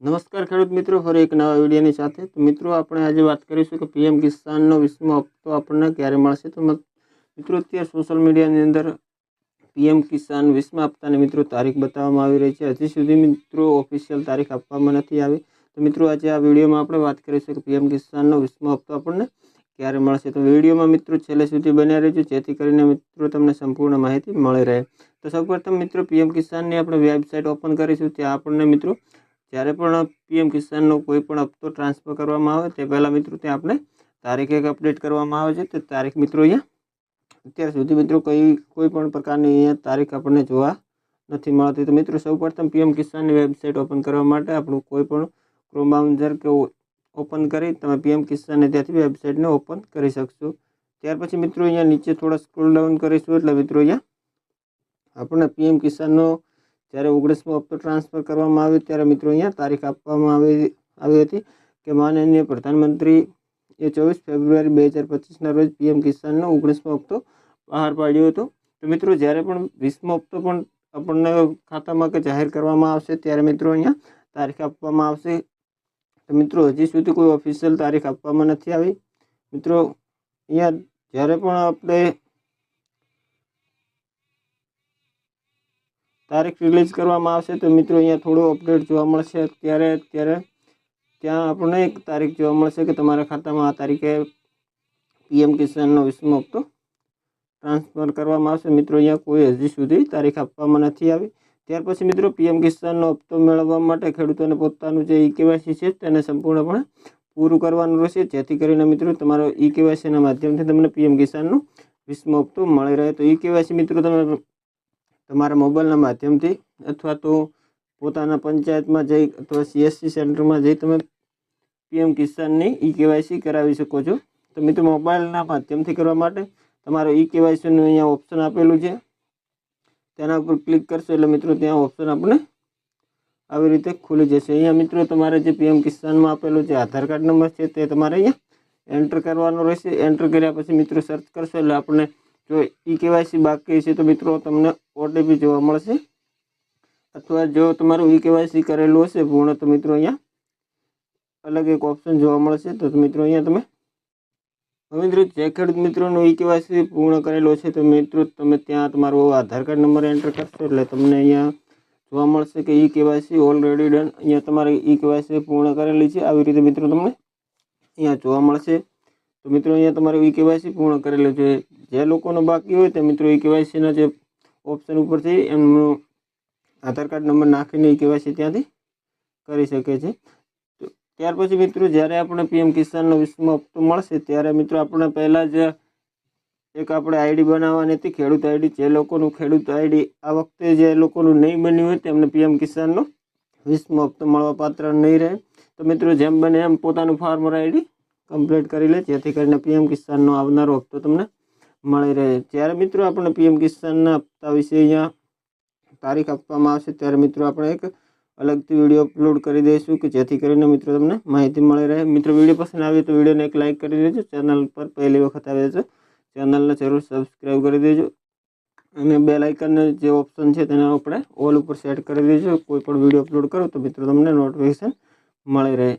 નમસ્કાર ખેડૂત મિત્રો, ફરી એક નવા વિડીયોની સાથે. તો મિત્રો, આપણે આજે વાત કરીશું કે પીએમ કિસાનનો વીસમો હપ્તો આપણને ક્યારે મળશે? તો મિત્રો, અત્યારે સોશિયલ મીડિયાની અંદર પીએમ કિસાન વીસમા હપ્તાની મિત્રો તારીખ બતાવવામાં આવી રહી છે. હજી સુધી મિત્રો ઓફિશિયલ તારીખ આપવામાં નથી આવી. તો મિત્રો, આજે આ વિડીયોમાં આપણે વાત કરીશું કે પીએમ કિસાનનો વીસમો હપ્તો આપણને ક્યારે મળશે? તો વિડીયોમાં મિત્રો છેલ્લે સુધી બન્યા રહેજો, જેથી કરીને મિત્રો તમને સંપૂર્ણ માહિતી મળી રહે. તો સૌપ્રથમ મિત્રો, પીએમ કિસાનની આપણે વેબસાઇટ ઓપન કરીશું. ત્યાં આપણને મિત્રો જ્યારે પણ પીએમ કિસાનનો કોઈ પણ હપ્તો ટ્રાન્સફર કરવામાં આવે, તે પહેલાં મિત્રો ત્યાં આપણે તારીખ એક અપડેટ કરવામાં આવે છે. તે તારીખ મિત્રો અહીંયા, અત્યાર સુધી મિત્રો કઈ, કોઈ પણ પ્રકારની અહીંયા તારીખ આપણને જોવા નથી મળતી. તો મિત્રો સૌપ્રથમ પીએમ કિસાનની વેબસાઇટ ઓપન કરવા માટે આપણું કોઈ પણ ક્રોમ કે ઓપન કરી તમે પીએમ કિસાનને ત્યાંથી વેબસાઇટને ઓપન કરી શકશો. ત્યાર પછી મિત્રો અહીંયા નીચે થોડા સ્ક્રોલ ડાઉન કરીશું એટલે મિત્રો અહીંયા આપણને પીએમ કિસાનનો જ્યારે ઓગણીસમો હપ્તો ટ્રાન્સફર કરવામાં આવ્યો ત્યારે મિત્રો અહીંયા તારીખ આપવામાં આવી આવી હતી કે માનનીય પ્રધાનમંત્રી એ ચોવીસ ફેબ્રુઆરી બે હજાર પચીસના રોજ પીએમ કિસાનનો ઓગણીસમો હપ્તો બહાર પાડ્યો હતો. તો મિત્રો જ્યારે પણ વીસમો હપ્તો પણ આપણને ખાતામાં કે જાહેર કરવામાં આવશે ત્યારે મિત્રો અહીંયા તારીખ આપવામાં આવશે. તો મિત્રો હજી સુધી કોઈ ઓફિશિયલ તારીખ આપવામાં નથી આવી. મિત્રો અહીંયા જ્યારે પણ આપણે તારીખ રિલીઝ કરવામાં આવશે તો મિત્રો અહીંયા થોડો અપડેટ જોવા મળશે. અત્યારે અત્યારે ત્યાં આપણને એક તારીખ જોવા મળશે કે તમારા ખાતામાં આ તારીખે પીએમ કિસાનનો વીસમો હપ્તો ટ્રાન્સફર કરવામાં આવશે. મિત્રો અહીંયા કોઈ હજી સુધી તારીખ આપવામાં નથી આવી. ત્યાર પછી મિત્રો પીએમ કિસાનનો હપ્તો મેળવવા માટે ખેડૂતોને પોતાનું જે ઈ કેવાયસી છે તેને સંપૂર્ણપણે પૂરું કરવાનું રહેશે. જેથી કરીને મિત્રો તમારો ઈ કેવાયસીના માધ્યમથી તમને પીએમ કિસાનનો વીસમો હપ્તો મળી રહે. તો ઈ કેવાયસી મિત્રો તમે તમારા મોબાઈલના માધ્યમથી અથવા તો પોતાના પંચાયતમાં જઈ અથવા સીએસસી સેન્ટરમાં જઈ તમે પીએમ કિસાનની ઈ કેવાયસી કરાવી શકો છો. તો મિત્રો મોબાઈલના માધ્યમથી કરવા માટે તમારો ઈ કેવાયસીનું અહીંયા ઓપ્શન આપેલું છે. તેના ઉપર ક્લિક કરશો એટલે મિત્રો ત્યાં ઓપ્શન આપણે આવી રીતે ખુલી જશે. અહીંયા મિત્રો તમારે જે પીએમ કિસાનમાં આપેલું જે આધાર કાર્ડ નંબર છે તે તમારે અહીંયા એન્ટર કરવાનો રહેશે. એન્ટર કર્યા પછી મિત્રો સર્ચ કરશો એટલે આપણે જો ઈ કેવાયસી બાકી છે તો મિત્રો તમને ઓટીપી જોવા મળશે. અથવા જો તમારું ઈ કેવાયસી કરેલું હશે પૂર્ણ તો મિત્રો અહીંયા અલગ એક ઓપ્શન જોવા મળશે. તો મિત્રો અહીંયા તમે હવે મિત્રો જે ખેડૂત મિત્રોનો ઈ કેવાયસી પૂર્ણ કરેલો છે, તો મિત્રો તમે ત્યાં તમારો આધાર કાર્ડ નંબર એન્ટર કરશો, એટલે તમને અહીંયા જોવા મળશે કે ઈ કેવાયસી ઓલરેડી ડન અહીંયા તમારે ઈ કેવાયસી પૂર્ણ કરેલી છે. આવી રીતે મિત્રો તમને અહીંયા જોવા મળશે. તો મિત્રો અહીંયા તમારે ઈ કેવાયસી પૂર્ણ કરેલું છે. જે લોકોનો બાકી હોય તે મિત્રો ઈ કેવાયસીના જે ઓપ્શન ઉપરથી એમનો આધાર કાર્ડ નંબર નાખીને ઈ કેવાયસી ત્યાંથી કરી શકે છે. તો ત્યાર પછી મિત્રો જ્યારે આપણે પીએમ કિસાનનો વિશ્વમાં હપ્તો મળશે, ત્યારે મિત્રો આપણે પહેલાં જ એક આપણે આઈડી બનાવવાની હતી, ખેડૂત આઈડી. જે લોકોનું ખેડૂત આઈડી આ વખતે જે લોકોનું નહીં બન્યું હોય તેમને પીએમ કિસાનનો વીસમો હપ્તો મળવા પાત્ર નહીં રહે. તો મિત્રો જેમ બને એમ પોતાનું ફાર્મર આઈડી કમ્પ્લીટ કરી લે, જેથી કરીને પીએમ કિસાનનો આવનારો હપ્તો તમને મળી રહે. જ્યારે મિત્રો આપણે પીએમ કિસાનના હપ્તા વિશે અહીંયા તારીખ આપવામાં આવશે, ત્યારે મિત્રો આપણે એક અલગથી વીડિયો અપલોડ કરી દઈશું કે જેથી કરીને મિત્રો તમને માહિતી મળી રહે. મિત્રો વીડિયો પસંદ આવે તો વિડીયોને એક લાઇક કરી દેજો, ચેનલ પર પહેલી વખત આવે છે, ચેનલને જરૂર સબસ્ક્રાઈબ કરી દેજો અને બે લાઇકનનો જે ઓપ્શન છે તેને આપણે ઓલ ઉપર સેટ કરી દેજો. કોઈ પણ વીડિયો અપલોડ કરો તો મિત્રો તમને નોટિફિકેશન મળી રહે.